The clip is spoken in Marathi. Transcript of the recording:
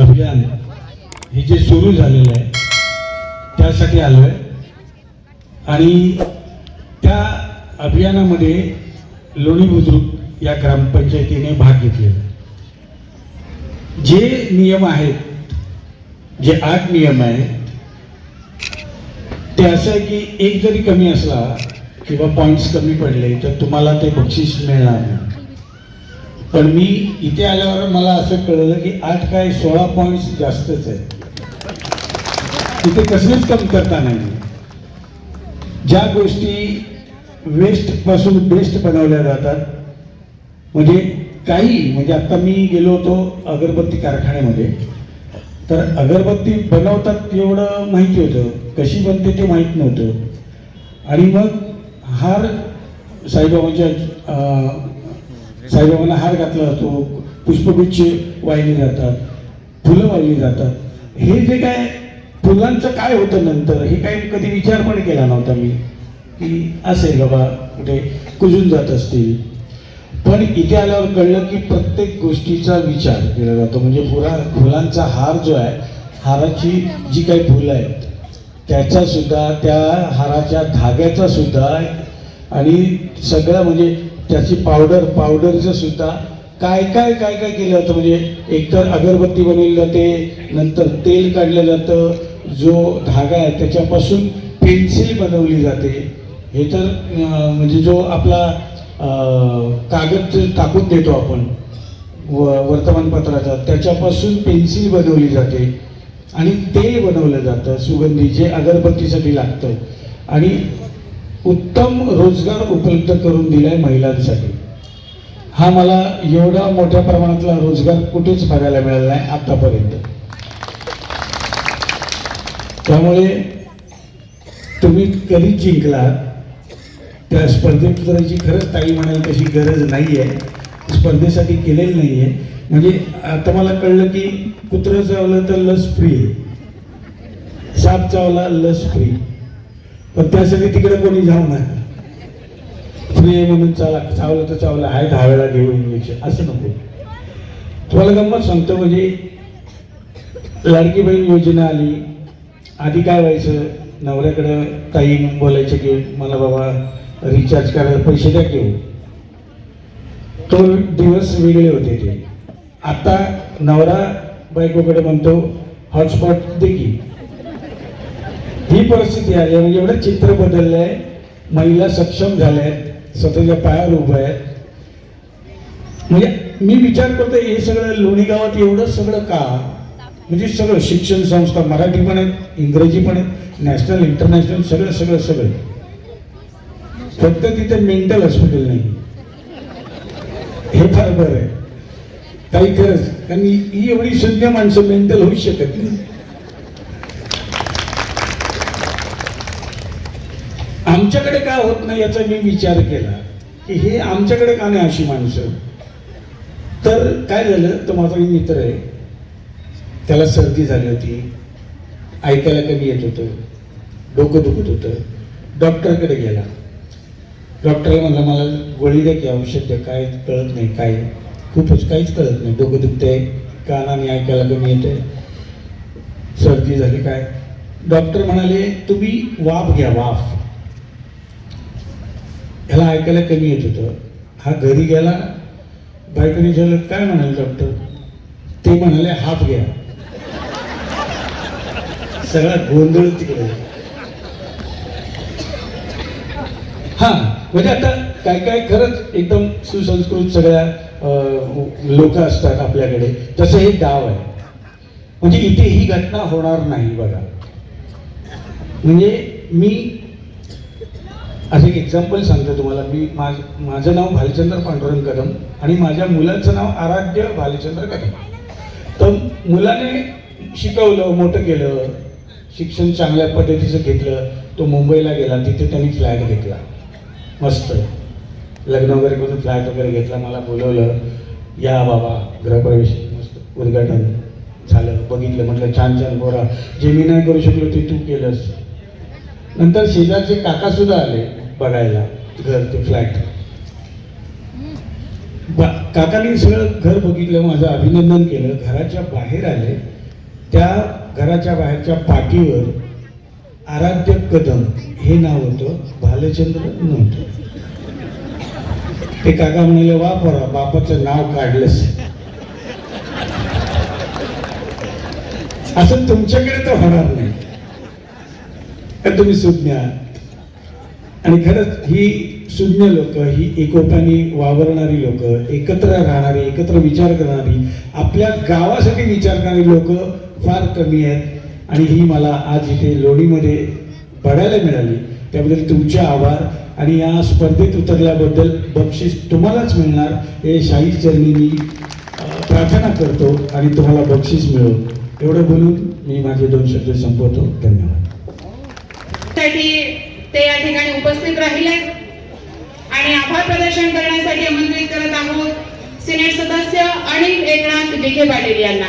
अभियान हे जे सुरू झालेलं आहे त्यासाठी आलो आहे आणि त्या अभियानामध्ये लोणी बुद्रुक या ग्रामपंचायतीने भाग घेतलेला आहे. जे नियम आहेत जे आठ नियम आहेत ते असं आहे की एक जरी कमी असला किंवा पॉईंट्स कमी पडले तर तुम्हाला ते बक्षीस मिळणार नाही पण मी इथे आल्यावर मला असं कळलं की आठ काय सोळा पॉईंट्स जास्तच आहेत. तिथे कसलीच कमतरता नाही. ज्या गोष्टी वेस्टपासून बेस्ट बनवल्या जातात म्हणजे काही म्हणजे आता मी गेलो होतो अगरबत्ती कारखान्यामध्ये तर अगरबत्ती बनवतात एवढं माहिती होतं. कशी बनते ते माहीत नव्हतं. आणि मग हार साईबाबांच्या साईबाबांना हार घातला जातो पुष्पगुच्छ वाहिली जातात फुलं वाहिली जातात. हे जे काय फुलांचं काय होतं नंतर हे काही कधी विचार पण केला नव्हता मी की असेल बाबा कुठे कुजून जात असतील. पण इथे आल्यावर कळलं की प्रत्येक गोष्टीचा विचार केला जातो. म्हणजे फुला फुलांचा हार जो आहे हाराची जी काही फुलं आहेत त्याचा सुद्धा त्या हाराच्या धाग्याचा सुद्धा आणि सगळं म्हणजे त्याची पावडर पावडरचं सुद्धा काय काय काय काय केलं जातं? म्हणजे एकतर अगरबत्ती बनवली जाते नंतर तेल काढलं जातं जो धागा आहे त्याच्यापासून पेन्सिल बनवली जाते. हे तर म्हणजे जो आपला कागद टाकून देतो आपण व वर्तमानपत्राचा त्याच्यापासून पेन्सिल बनवली जाते. आणि तेल बनवलं जातं सुगंधी जे अगरबत्तीसाठी लागतं. आणि उत्तम रोजगार उपलब्ध करून दिलाय महिलांसाठी. हा मला एवढा मोठ्या प्रमाणातला रोजगार कुठेच बघायला मिळाला नाही आतापर्यंत. त्यामुळे तुम्ही कधी जिंकलात? त्या स्पर्धेत करायची खरंच ताई म्हणाल तशी गरज नाही आहे स्पर्धेसाठी केलेली नाही आहे म्हणजे आता मला कळलं की कुत्रं चावलं तर लस फ्री साप चावला लस फ्री पण त्यासाठी तिकडे कोणी जाऊ नये फ्री आहे म्हणून चाला चावलं तर चावलं आहे दहा वेळा घेऊ इंजेक्शन असं नको. तुम्हाला गंमत सांगतो म्हणजे लाडकी बहीण योजना आली. आधी काय व्हायचं नवऱ्याकडं काही बोलायचं की मला बाबा रिचार्ज करायला पैसे द्या घेऊ तो दिवस वेगळे होते ते. आता नवरा बायकोकडे म्हणतो हॉटस्पॉट दे की. ही परिस्थिती आली म्हणजे एवढं चित्र बदललं आहे महिला सक्षम झाल्या आहेत. स्वतःच्या पायावर उभ्या आहेत. म्हणजे मी विचार करतो हे सगळं लोणी गावात एवढं सगळं का? म्हणजे सगळं शिक्षण संस्था मराठी पण आहेत इंग्रजी पण आहेत नॅशनल इंटरनॅशनल सगळं सगळं सगळं. फक्त तिथे मेंटल हॉस्पिटल नाही. हे फार बरं आहे. काही खरंच कारण ही एवढी संख्या माणसं मेंटल होऊ शकत नाही. आमच्याकडे काय होत नाही याचा मी विचार केला की हे आमच्याकडे का नाही अशी माणसं? तर काय झालं? तर माझा एक मित्र आहे. त्याला सर्दी झाली होती. ऐकायला कमी येत होतं? डोकं दुखत होतं. डॉक्टरकडे गेला. डॉक्टरला म्हणलं मला गोळी द्या की औषध द्या. काय कळत नाही काय खूपच काहीच कळत नाही. डोकं दुखतंय. कानाने ऐकायला कमी येते सर्दी झाली काय? डॉक्टर म्हणाले तुम्ही वाफ घ्या वाफ. ह्याला ऐकायला कमी येत होतं. हा घरी गेला बायकोने विचारलं काय म्हणाले डॉक्टर ते म्हणाले हाफ घ्या. सगळा गोंधळ तिकडे. हा म्हणजे आता काय काय खरंच एकदम सुसंस्कृत सगळ्या लोक असतात आपल्याकडे. तसं हे गाव आहे. म्हणजे इथे ही घटना होणार नाही बघा. म्हणजे मी असं एक एक्झाम्पल सांगतो तुम्हाला. मी माझ माझं नाव भालचंद्र पांडुरंग कदम आणि माझ्या मुलाचं नाव आराध्य भालचंद्र कदम. तर मुलाने शिकवलं मोठं केलं शिक्षण चांगल्या पद्धतीचं घेतलं. तो मुंबईला गेला तिथे त्यांनी फ्लॅट घेतला. मस्त. लग्न वगैरे करून फ्लॅट वगैरे घेतला. मला बोलवलं या बाबा गृहप्रवेश. मस्त. उद्घाटन झालं बघितलं. म्हटलं छान छान बोरा जे मी नाही करू शकलो ते तू केलंस. नंतर शेजारचे काका सुद्धा आले बघायला घर ते फ्लॅट बा काकांनी सगळं घर बघितलं माझं अभिनंदन केलं. घराच्या बाहेर आले. त्या घराच्या बाहेरच्या पाठीवर आराध्य कदम हे नाव होतं भालचंद्र नव्हतं. ते काका म्हणाले वा पोरा बापाचं नाव काढलंच असं तुमच्याकडे तर होणार नाही. का तुम्ही सुज्ञ आहात. आणि खरंच ही सुज्ञ लोक ही एकोप्याने वावरणारी लोक एकत्र राहणारी एकत्र विचार करणारी आपल्या गावासाठी विचार करणारी लोक फार कमी आहेत. आणि ही मला आज इथे लोणीमध्ये बघायला मिळाली. त्याबद्दल तुमचे आभार. आणि या स्पर्धेत उतरल्याबद्दल बक्षीस तुम्हालाच मिळणार. हे शाही चरणी मी प्रार्थना करतो आणि तुम्हाला बक्षीस मिळो. एवढं बोलून मी माझे दोन शब्द संपवतो. धन्यवाद. करण्यासाठी ते या ठिकाणी उपस्थित राहिले आणि आभार प्रदर्शन करण्यासाठी आमंत्रित करत आहोत सिनेट सदस्य अनिल एकनाथ विखे पाटील यांना.